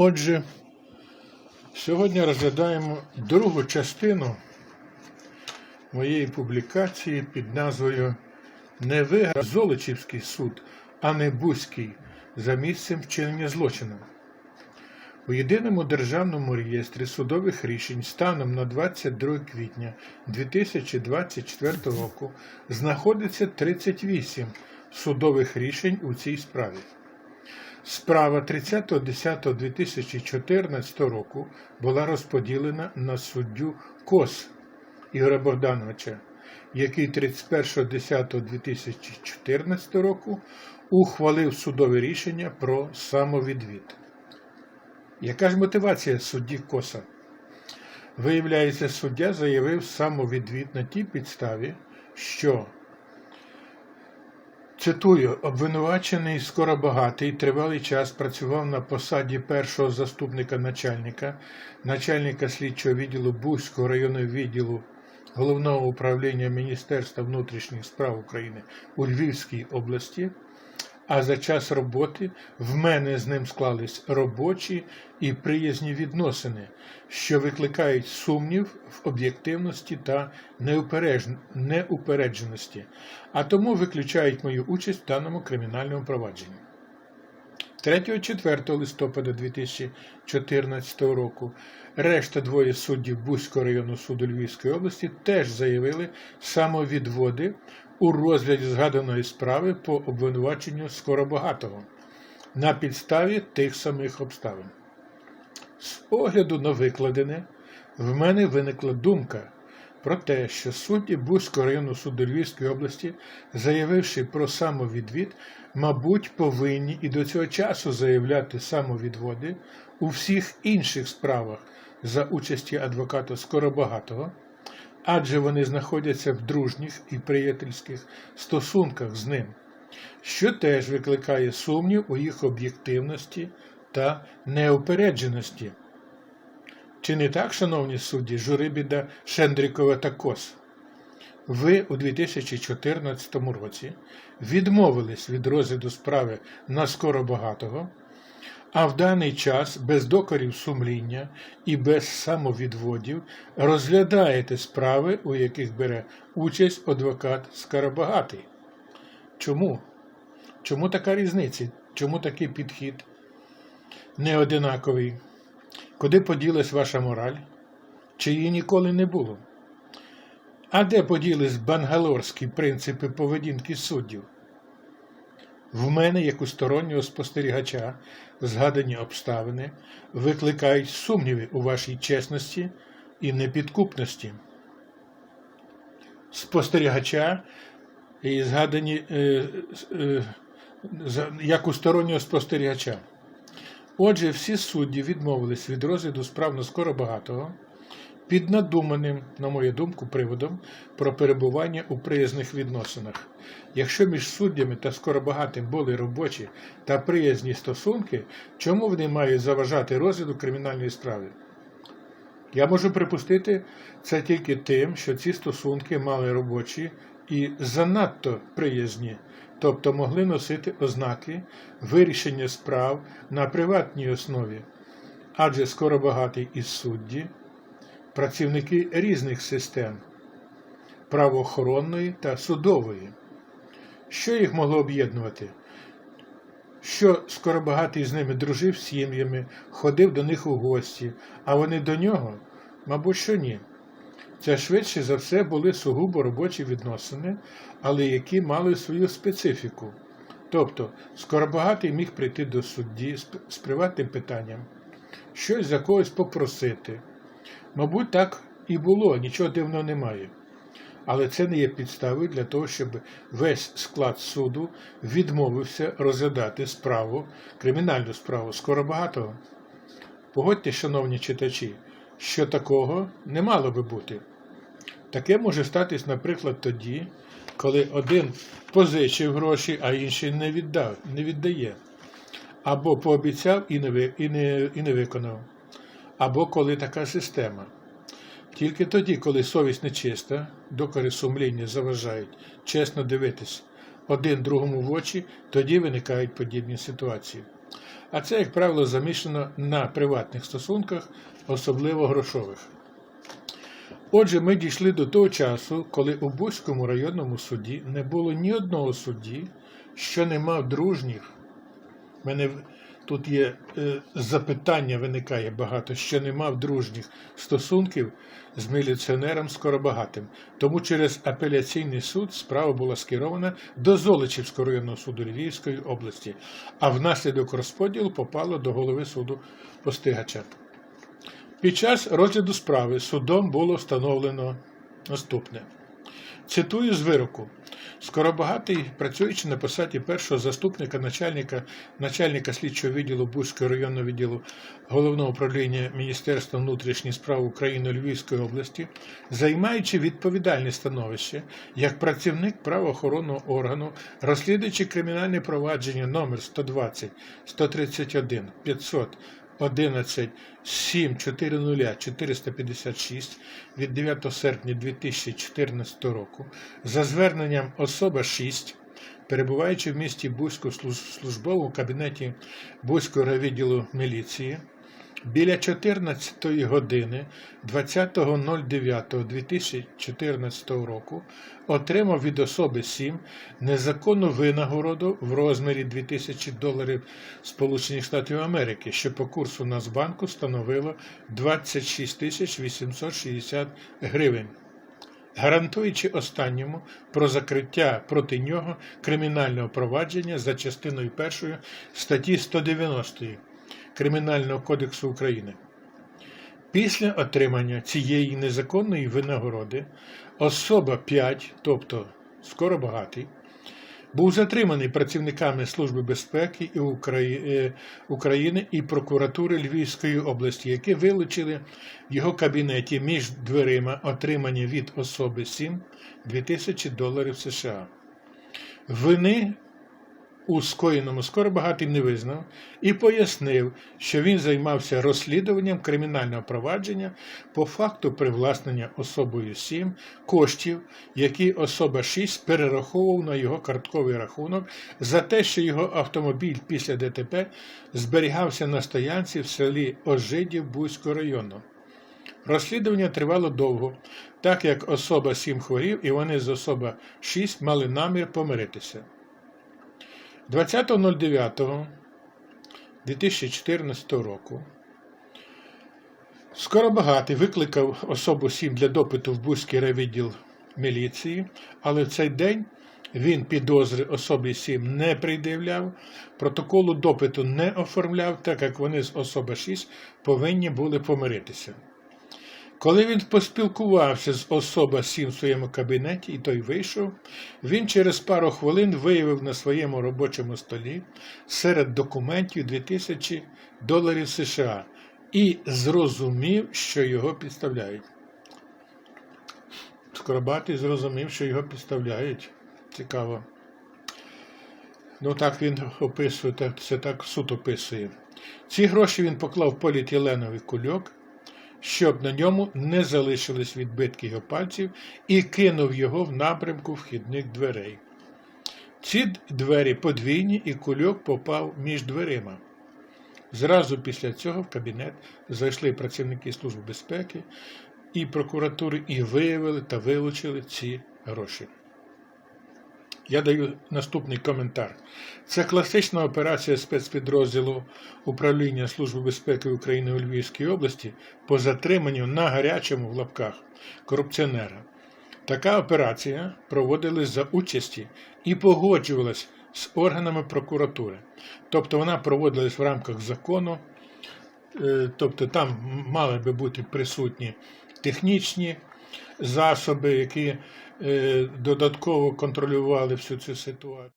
Отже, сьогодні розглядаємо другу частину моєї публікації під назвою Не виграв Золочівський суд, а не Бузький за місцем вчинення злочину. У єдиному державному реєстрі судових рішень станом на 22 квітня 2024 року знаходиться 38 судових рішень у цій справі. Справа 30.10.2014 року була розподілена на суддю Кос Ігоря Богдановича, який 31.10.2014 року ухвалив судове рішення про самовідвід. Яка ж мотивація судді Коса? Виявляється, суддя заявив самовідвід на тій підставі, що Цитую, обвинувачений скоробагатий тривалий час працював на посаді першого заступника начальника, начальника слідчого відділу Бузького районного відділу Головного управління Міністерства внутрішніх справ України у Львівській області. А за час роботи в мене з ним склались робочі і приязні відносини, що викликають сумнів в об'єктивності та неупередженості, а тому виключають мою участь в даному кримінальному провадженні. 3-4 листопада 2014 року решта двоє суддів Бузького районного суду Львівської області теж заявили самовідводи у розгляді згаданої справи по обвинуваченню Скоробагатого на підставі тих самих обставин. З огляду на викладене, в мене виникла думка про те, що судді Бузького районного суду Львівської області, заявивши про самовідвід, мабуть, повинні і до цього часу заявляти самовідводи у всіх інших справах за участі адвоката Скоробагатого, адже вони знаходяться в дружніх і приятельських стосунках з ним, що теж викликає сумнів у їх об'єктивності та неупередженості. Чи не так, шановні судді, Журибіда, Шендрікова та Кос? Ви у 2014 році відмовились від розгляду справи на Скоробагатого, а в даний час без докорів сумління і без самовідводів розглядаєте справи, у яких бере участь адвокат Скоробагатий. Чому? Чому така різниця? Чому такий підхід неодинаковий? Куди поділась ваша мораль? Чи її ніколи не було? А де поділись бангалорські принципи поведінки суддів? В мене, як у стороннього спостерігача, згадані обставини викликають сумніви у вашій чесності і непідкупності. Спостерігача і згадані е, е, як у стороннього спостерігача. Отже, всі судді відмовились від розгляду справ на Скоробагатого під надуманим, на мою думку, приводом про перебування у приязних відносинах. Якщо між суддями та Скоробагатим були робочі та приязні стосунки, чому вони мають заважати розгляду кримінальної справи? Я можу припустити це тільки тим, що ці стосунки мали робочі і занадто приязні, тобто могли носити ознаки вирішення справ на приватній основі, адже скоробагатий із судді, працівники різних систем правоохоронної та судової. Що їх могло об'єднувати? Що скоробагатий з ними дружив з сім'ями, ходив до них у гості, а вони до нього? Мабуть, що ні. Це швидше за все були сугубо робочі відносини, але які мали свою специфіку. Тобто, скоробагатий міг прийти до судді з, приватним питанням, щось за когось попросити. Мабуть, так і було, нічого дивного немає. Але це не є підставою для того, щоб весь склад суду відмовився розглядати справу, кримінальну справу Скоробагатого. Погодьте, шановні читачі, що такого не мало би бути. Таке може статись, наприклад, тоді, коли один позичив гроші, а інший не віддав, не віддає, або пообіцяв і не, і не, і не виконав, або коли така система. Тільки тоді, коли совість нечиста, докори сумління заважають чесно дивитись один другому в очі, тоді виникають подібні ситуації. А це, як правило, замішано на приватних стосунках, особливо грошових. Отже, ми дійшли до того часу, коли у Бузькому районному суді не було ні одного судді, що не мав дружніх. Мене тут є е, запитання, виникає багато, що не мав дружніх стосунків з міліціонером Скоробагатим. Тому через апеляційний суд справа була скерована до Золочівського районного суду Львівської області, а внаслідок розподілу попало до голови суду Постигача. Під час розгляду справи судом було встановлено наступне. Цитую з вироку. Скоробагатий, працюючи на посаді першого заступника начальника, начальника слідчого відділу Бузького районного відділу Головного управління Міністерства внутрішніх справ України Львівської області, займаючи відповідальне становище як працівник правоохоронного органу, розслідуючи кримінальне провадження номер 120 131 500 11 7 40 456 від 9 серпня 2014 року. За зверненням особа 6, перебуваючи в місті Бузьку в служ- службовому кабінеті Бузького відділу міліції, біля 14 години 20.09.2014 року отримав від особи 7 незаконну винагороду в розмірі 2000 доларів Сполучених Штатів Америки, що по курсу Нацбанку становило 26 860 гривень. Гарантуючи останньому про закриття проти нього кримінального провадження за частиною 1 статті 190 Кримінального кодексу України. Після отримання цієї незаконної винагороди особа 5, тобто скоро багатий, був затриманий працівниками Служби безпеки е, України і прокуратури Львівської області, які вилучили в його кабінеті між дверима отримані від особи 7 2000 доларів США. Вини у скоєному скоро багатий не визнав і пояснив, що він займався розслідуванням кримінального провадження по факту привласнення особою 7 коштів, які особа 6 перераховував на його картковий рахунок за те, що його автомобіль після ДТП зберігався на стоянці в селі Ожидів Бузького району. Розслідування тривало довго, так як особа 7 хворів і вони з особа 6 мали намір помиритися. 20.09.2014 року Скоробагатий викликав особу 7 для допиту в Бузький райвідділ міліції, але в цей день він підозри особі 7 не пред'являв, протоколу допиту не оформляв, так як вони з особи 6 повинні були помиритися. Коли він поспілкувався з особа 7 в своєму кабінеті, і той вийшов, він через пару хвилин виявив на своєму робочому столі серед документів 2000 доларів США і зрозумів, що його підставляють. Скоробатий зрозумів, що його підставляють. Цікаво. Ну так він описує, це так суд описує. Ці гроші він поклав в поліетиленовий кульок, щоб на ньому не залишились відбитки його пальців, і кинув його в напрямку вхідних дверей. Ці двері подвійні, і кульок попав між дверима. Зразу після цього в кабінет зайшли працівники Служби безпеки і прокуратури і виявили та вилучили ці гроші. Я даю наступний коментар. Це класична операція спецпідрозділу Управління Служби безпеки України у Львівській області по затриманню на гарячому в лапках корупціонера. Така операція проводилась за участі і погоджувалась з органами прокуратури. Тобто вона проводилась в рамках закону, е, тобто там мали би бути присутні технічні засоби, які додатково контролювали всю цю ситуацію.